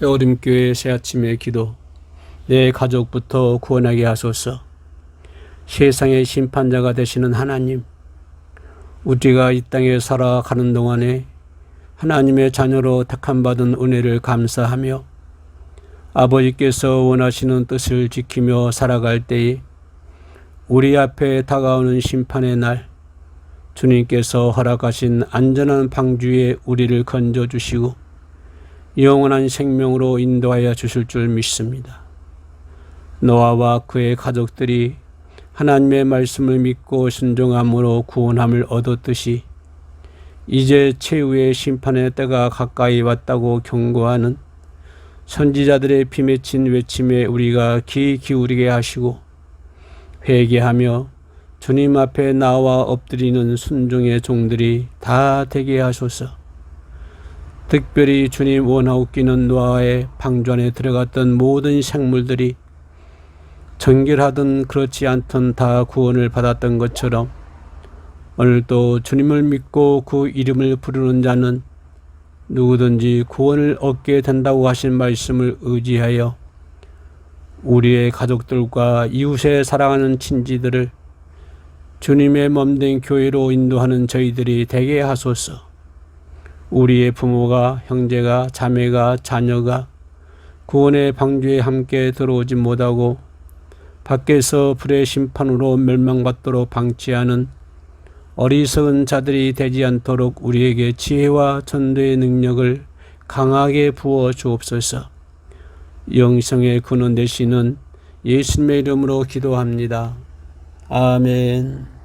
여름교회 새아침의 기도 내 가족부터 구원하게 하소서. 세상의 심판자가 되시는 하나님 우리가 이 땅에 살아가는 동안에 하나님의 자녀로 택함받은 은혜를 감사하며 아버지께서 원하시는 뜻을 지키며 살아갈 때에 우리 앞에 다가오는 심판의 날 주님께서 허락하신 안전한 방주에 우리를 건져 주시고 영원한 생명으로 인도하여 주실 줄 믿습니다. 노아와 그의 가족들이 하나님의 말씀을 믿고 순종함으로 구원함을 얻었듯이 이제 최후의 심판의 때가 가까이 왔다고 경고하는 선지자들의 피맺힌 외침에 우리가 귀 기울이게 하시고 회개하며 주님 앞에 나와 엎드리는 순종의 종들이 다 되게 하소서. 특별히 주님 원하옵기는 노아의 방주 안에 들어갔던 모든 생물들이 정결하든 그렇지 않든 다 구원을 받았던 것처럼 오늘도 주님을 믿고 그 이름을 부르는 자는 누구든지 구원을 얻게 된다고 하신 말씀을 의지하여 우리의 가족들과 이웃에 사랑하는 친지들을 주님의 몸된 교회로 인도하는 저희들이 되게 하소서. 우리의 부모가, 형제가, 자매가, 자녀가 구원의 방주에 함께 들어오지 못하고 밖에서 불의 심판으로 멸망받도록 방치하는 어리석은 자들이 되지 않도록 우리에게 지혜와 전도의 능력을 강하게 부어 주옵소서. 영성의 근원 되시는 예수님의 이름으로 기도합니다. 아멘.